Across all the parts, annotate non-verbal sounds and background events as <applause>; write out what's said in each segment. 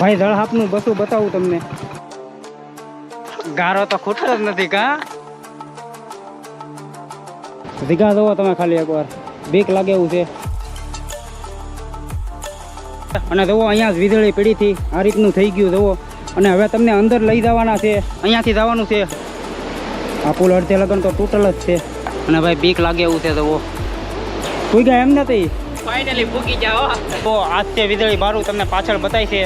ભાઈ, જળહાપનું બસું બતાવું તમને. ગારો તો ખૂટતો જ નથી કા? દીઘા જોવો તમે ખાલી એકવાર. બીક લાગે એવું છે. અને જુઓ, અહીંયા જ વીજળી પીડીથી આ રીતનું થઈ ગયું, જુઓ. અને હવે તમને અંદર લઈ જવાના છે. અહીંયાથી જવાનું છે. આ પુલ અડધે લગન તો તૂટલ જ છે. અને ભાઈ, બીક લાગે એવું છે, જુઓ. કોઈ ગયા એમ નથી. ફાઇનલી ભૂકી જાઓ. તો આજે વીજળી મારું તમને પાછળ બતાવી છે.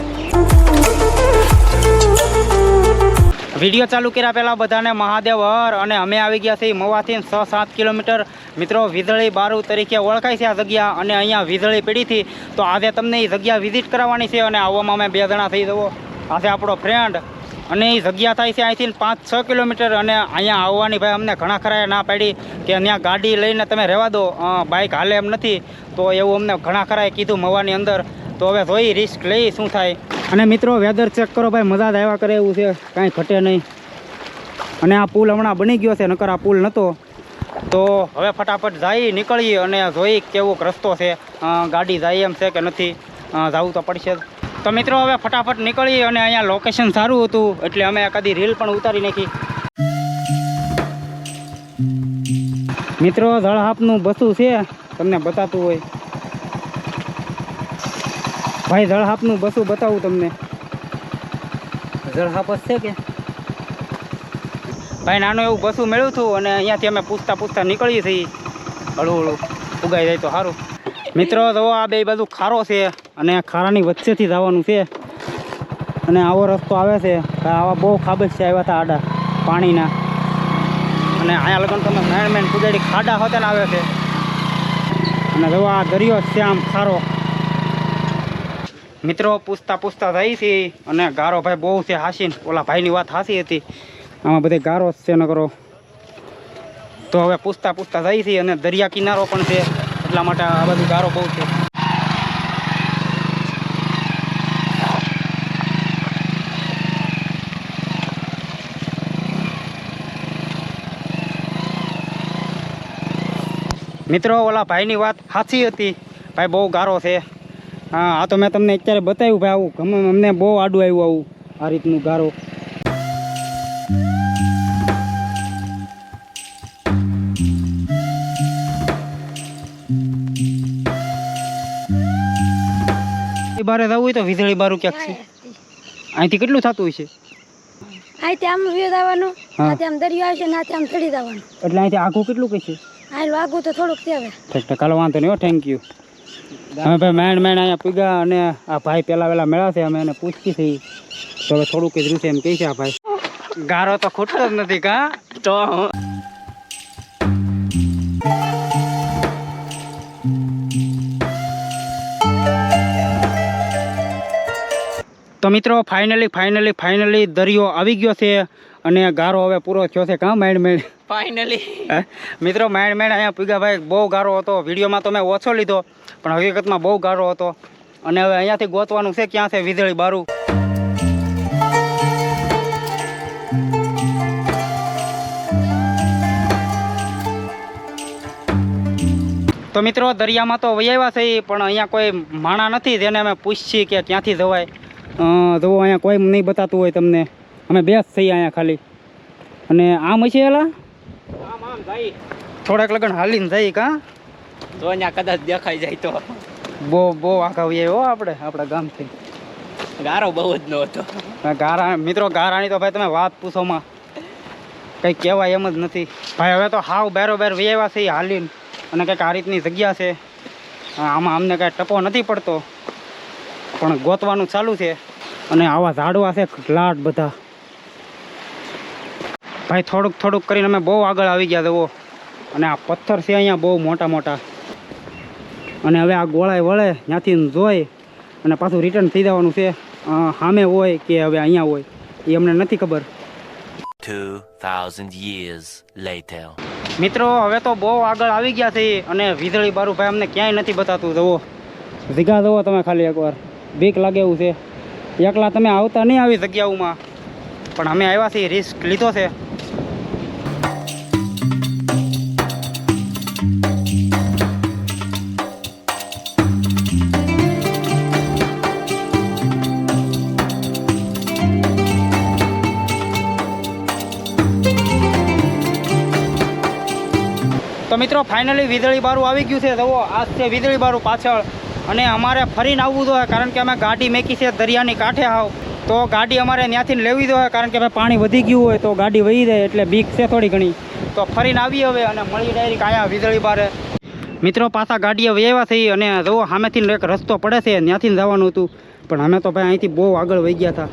વીડિયો ચાલુ કર્યા પહેલાં બધાને મહાદેવ હર અને અમે આવી ગયા છીએ મવાથી છ સાત કિલોમીટર. મિત્રો, વીજળી બારુ તરીકે ઓળખાય છે આ જગ્યા અને અહીંયા વીજળી પીડીથી તો આજે તમને એ જગ્યા વિઝિટ કરાવવાની છે અને આવવામાં અમે બે જણા થઈ જવો. આજે આપણો ફ્રેન્ડ અને એ જગ્યા થાય છે અહીંથી પાંચ છ કિલોમીટર અને અહીંયા આવવાની ભાઈ અમને ઘણા ખરાએ ના પાડી કે ત્યાં ગાડી લઈને તમે રહેવા દો. બાઇક હાલે એમ નથી. તો એવું અમને ઘણા ખરાએ કીધું મવાની અંદર. તો હવે જોઈ રિસ્ક લઈ શું થાય. અને મિત્રો વેધર ચેક કરો ભાઈ, મજા જ આવ્યા કરે એવું છે. કાંઈ ઘટે નહીં. અને આ પુલ હમણાં બની ગયો છે, નકર આ પુલ નહોતો તો હવે ફટાફટ જઈ નીકળીએ અને જોઈ કેવો રસ્તો છે. ગાડી જાય એમ છે કે નથી. જવું તો પડશે જ. તો મિત્રો હવે ફટાફટ નીકળીએ અને અહીંયા લોકેશન સારું હતું, એટલે અમે કદી રીલ પણ ઉતારી નાખી. મિત્રો, જળહાપનું બસું છે, તમને બતાતું હોય. ભાઈ, જળહાપનું બસું બતાવું તમને. જળહાપ છે કે? ભાઈ, નાનું એવું બસું મેળવું હતું અને અહીંયાથી અમે પૂછતા પૂછતા નીકળીએ છીએ. હળવું હળવું ઉગાઈ જાય તો સારું. મિત્રો, તો આ બે બાજુ ખારો છે અને ખારાની વચ્ચેથી જવાનું છે. અને આવો રસ્તો આવે છે. આવા બહુ ખાબજ છે આવ્યા હતા આડા, પાણીના. અને અહીંયા લગન તમે મેન મેન પૂજાડી ખાડા હોતા આવે છે. અને જો આ દરિયો છે આમ ખારો. મિત્રો, પૂછતા પૂછતા થઈ છે અને ગારો ભાઈ બહુ છે હાસીન. ઓલા ભાઈની વાત હાસી હતી. આમાં બધે ગારો છે ન તો હવે પૂછતા પૂછતા થઈ છે અને દરિયા કિનારો પણ છે. એટલા માટે આ બધું ગારો બહુ છે. મિત્રો, ઓલા ભાઈની વાત સાચી હતી. ભાઈ બહુ ગારો છે. હા, આ તો મેં તમને અત્યારે બતાવ્યું ભાઈ, આવું અમને બહુ આડું આવ્યું આવું, આ રીતનું ગારો. બારે જવું હોય તો વીજળી બારું ક્યાંક છે? અહીંથી કેટલું થતું હોય છે? અહીંથી આમ વ્યૂ જવાનું. નાથી આમ દરિયો આવશે નાથી આમ ચડી જવાનું. એટલે અહીંથી આગું કેટલું કઈ છે? હાલ વાગું તો થોડુંક છે હવે. ઠીક ઠીક કાલો વાંધો નહીં હો થેન્ક યુ અમે ભાઈ મેણ મેણ અહીંયા પૂગ્યા અને આ ભાઈ પેલા વહેલા મેળા છે અમે એને પૂછતી થઈ તો હવે થોડુંક જ રહ્યું છે એમ કહે છે આ ભાઈ. ગારો તો ખૂટતો જ નથી કા? તો તો મિત્રો ફાઇનલી ફાઇનલી ફાઇનલી દરિયો આવી ગયો છે અને ગારો હવે પૂરો થયો છે કાં માઇન્ડ મેણ ફાઇનલી? મિત્રો માઇન્ડ મેડ અહીંયા પૂગાભાઈ ભાઈ બહુ ગારો હતો. વિડીયોમાં તો મેં ઓછો લીધો પણ હકીકતમાં બહુ ગારો હતો. અને હવે અહીંયાથી ગોતવાનું છે ક્યાં છે વીજળી બારું? તો મિત્રો દરિયામાં તો વૈયાવ્યા છે પણ અહીંયા કોઈ માણા નથી જેને અમે પૂછીએ કે ક્યાંથી જવાય. જુઓ અહીંયા કોઈ નહીં બતાતું હોય તમને. અમે બેસ છીએ અહીંયા ખાલી. અને આમ હશે એલા? આમ આમ ભાઈ. થોડાક લગન હાલીને જઈ કા? તો અહીંયા કદાચ દેખાઈ જાય તો. બહુ બહુ આઘા વૈયા હો આપણે આપણા ગામથી. ગારો બહુ જ નો હતો. ગારા મિત્રો ગારાની તો ભાઈ તમે વાત પૂછોમાં કંઈ કહેવાય એમ જ નથી. ભાઈ હવે તો હાવ બેરો બેર વૈયા છે હાલીને. અને કંઈક આ રીતની જગ્યા છે. આમાં અમને કાંઈ ટપો નથી પડતો. પણ ગોતવાનું ચાલુ છે અને આવા ઝાડવા છે લાટ બધા. ભાઈ થોડુંક થોડુંક કરીને અમે બહુ આગળ આવી ગયા જવો અને આ પથ્થર છે અહીંયા બહુ મોટા મોટા. અને હવે આ ગોળાએ વળે ત્યાંથી જોઈ અને પાછું રિટર્ન થઈ જવાનું છે. સામે હોય કે હવે અહીંયા હોય એ અમને નથી ખબર. 2,000 years later. મિત્રો હવે તો બહુ આગળ આવી ગયા છે અને વીજળી બારું ભાઈ અમને ક્યાંય નથી બતાતું જવો જીગા જવો તમે ખાલી એકવાર. બીક લાગે એવું છે. એકલા તમે આવતા નહીં આવી જગ્યાઓમાં. પણ અમે આવ્યા છીએ રિસ્ક લીધો છે. તો મિત્રો ફાઇનલી વીજળી બારું આવી ગયું છે. જુઓ, આજ છે વીજળી બારું પાછળ. અને અમારે ફરીને આવવું જોઈએ, કારણ કે અમે ગાડી મેકી છે દરિયાની કાંઠે આવ તો ગાડી અમારે ત્યાંથી લેવી જોઈએ, કારણ કે ભાઈ પાણી વધી ગયું હોય તો ગાડી વહી જાય એટલે બીક છે થોડી ઘણી. તો ફરીને આવી હવે અને મળી ડાયરેક્ટ અહીંયા વીજળી બારે. મિત્રો, પાછા ગાડીએ વહેવા થઈ અને જુઓ સામેથી એક રસ્તો પડે છે ત્યાંથી જવાનું હતું. પણ અમે તો ભાઈ અહીંથી બહુ આગળ વહી ગયા હતા.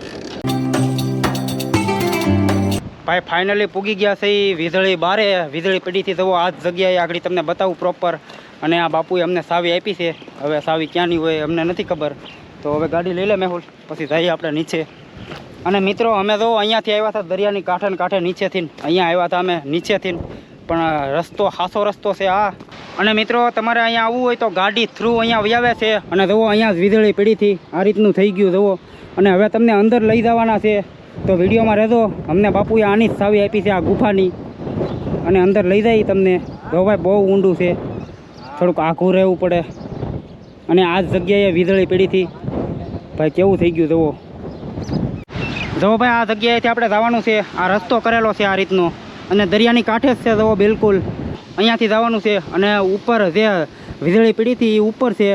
ભાઈ ફાઇનલી પૂગી ગયા છે વીજળી બારે. વીજળી પડીથી જવો આ જ જગ્યાએ આગળ તમને બતાવું પ્રોપર અને આ બાપુએ અમને સાવી આપી છે. હવે સાવી ક્યાંની હોય અમને નથી ખબર. તો હવે ગાડી લઈ લે મેહુલ, પછી જઈએ આપણે નીચે. અને મિત્રો, અમે તો અહીંયાથી આવ્યા હતા દરિયાની કાંઠે કાંઠે નીચેથી અહીંયા આવ્યા હતા અમે નીચેથી પણ રસ્તો ખાસો રસ્તો છે આ. અને મિત્રો, તમારે અહીંયા આવવું હોય તો ગાડી થ્રુ અહીંયા વ્યાવે છે. અને જુઓ, અહીંયા વીજળી પડીથી આ રીતનું થઈ ગયું, જુઓ. અને હવે તમને અંદર લઈ જવાના છે. તો વિડીયોમાં રહેજો. અમને બાપુએ આની જ સાવી આપી છે, આ ગુફાની. અને અંદર લઈ જાય તમને. ભાઈ બહુ ઊંડું છે. થોડુંક આઘું રહેવું પડે. અને આ જગ્યાએ વીજળી પીડીથી ભાઈ કેવું થઈ ગયું જુઓ. જુઓ ભાઈ, આ જગ્યાએથી આપણે જવાનું છે. આ રસ્તો કરેલો છે આ રીતનો. અને દરિયાની કાંઠે જ છે જુઓ બિલકુલ. અહીંયાથી જવાનું છે અને ઉપર જે વીજળી પીડીથી એ ઉપર છે.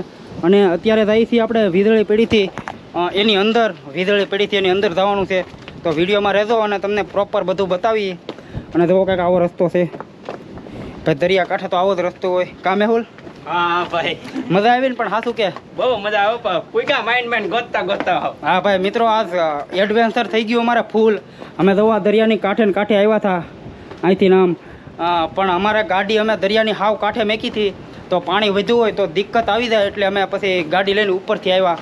અને અત્યારે જાય છીએ આપણે વીજળી પીડીથી. એની અંદર વીજળી પીડીથી એની અંદર જવાનું છે. તો વિડીયોમાં રહેજો અને તમને પ્રોપર બધું બતાવીએ અને જુઓ કંઈક આવો રસ્તો છે. ભાઈ દરિયા કાંઠે તો આવો જ રસ્તો હોય. કામે હોલ? હા ભાઈ. મજા આવી ને પણ હાસું કે? બહુ મજા આવે પણ માઇન્ડ માઇન્ડ ગોતતા ગોતતા હા ભાઈ મિત્રો આજ એડવેન્ચર થઈ ગયું અમારે ફૂલ અમે તો દરિયાની કાંઠે ને કાંઠે આવ્યા હતા. અહીંથી નામ પણ અમારે ગાડી અમે દરિયાની હાવ કાંઠે મેકી હતી. તો પાણી વધુ હોય તો દિક્કત આવી જાય એટલે અમે પછી ગાડી લઈને ઉપરથી આવ્યા.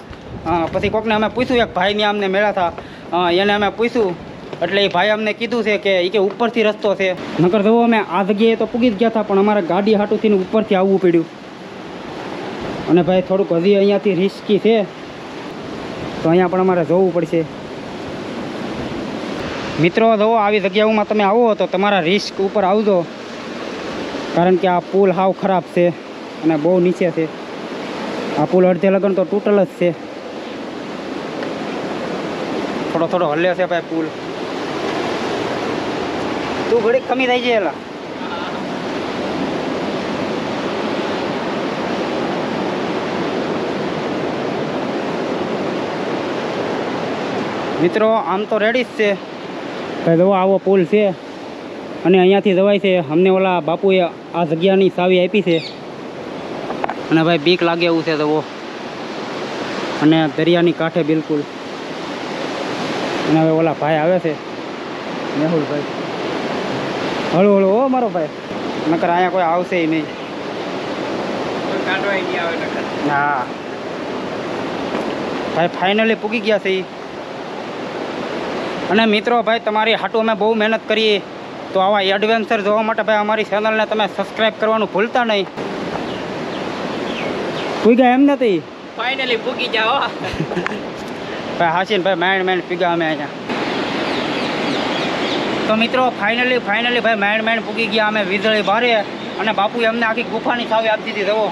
પછી કોકને અમે પૂછ્યું એક ભાઈને અમને મેળા હતા એને અમે પૂછ્યું એટલે એ ભાઈ અમને કીધું છે કે એ કે ઉપરથી રસ્તો છે. નકર જવો અમે આ જગ્યાએ તો પૂગી જ ગયા હતા, પણ અમારે ગાડી હાટુથી ઉપરથી આવવું પડ્યું. અને ભાઈ થોડુંક હજી અહીંયાથી રિસ્કી છે, તો અહીંયા પણ અમારે જવું પડશે. મિત્રો, જો આવી જગ્યાઓમાં તમે આવો તો તમારા રિસ્ક ઉપર આવજો. કારણ કે આ પુલ હાવ ખરાબ છે અને બહુ નીચે છે. આ પુલ અડધે લગન તો તૂટલ જ છે. થોડો થોડો હલ્યો છે ભાઈ પુલ. તું ઘડીક કમી થઈ જાય એલા મિત્રો, આમ તો રેડી જ છે. ભાઈ જુઓ આવો પુલ છે. અને અહીંયાથી જવાય છે. અમને ઓલા બાપુએ આ જગ્યાની ચાવી આપી છે. અને ભાઈ બીક લાગે એવું છે જવો અને દરિયાની કાંઠે બિલકુલ. અને હવે ઓલા ભાઈ આવે છે. મેહુલભાઈ. હળુ હળો ઓ મારો ભાઈ. નકર અહીંયા કોઈ આવશે નહીં. હા. ભાઈ ફાઇનલી પૂગી ગયા છે અને મિત્રો ભાઈ તમારી હાટું અમે બહુ મહેનત કરીએ. તો આવા એડવેન્ચર જોવા માટે ભાઈ અમારી ચેનલને તમે સબસ્ક્રાઈબ કરવાનું ભૂલતા નહીં. પૂગ્યા એમ નથી? ફાઇનલી પૂકી જાઓ. <laughs> ભાઈ હાસીન ભાઈ માઇન્ડ માઇન્ડ પીગા અમે અહીંયા. તો મિત્રો ફાઇનલી ફાઇનલી ભાઈ માઇન્ડ માઇન્ડ પૂગી ગયા. અમે વીજળી ભારે અને બાપુએ અમને આખી ગુફાની ચાવી આપી દીધી. જવો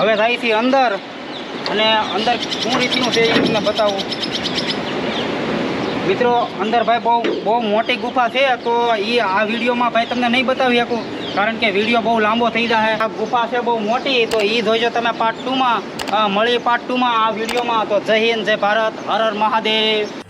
હવે થાય છે અંદર. અને અંદર શું રીતનું છે એ તમને બતાવું. મિત્રો, અંદર ભાઈ બહુ બહુ મોટી ગુફા છે, તો એ આ વિડીયોમાં ભાઈ તમને નહીં બતાવી શકું. કારણ કે વીડિયો બહુ લાંબો થઈ જાય. આ ગુફા છે બહુ મોટી, તો એ જોઈજો તમે પાર્ટ ટુમાં મળી પાર્ટ ટુમાં આ વિડીયોમાં. તો જય હિન્દ, જય ભારત, હર હર મહાદેવ.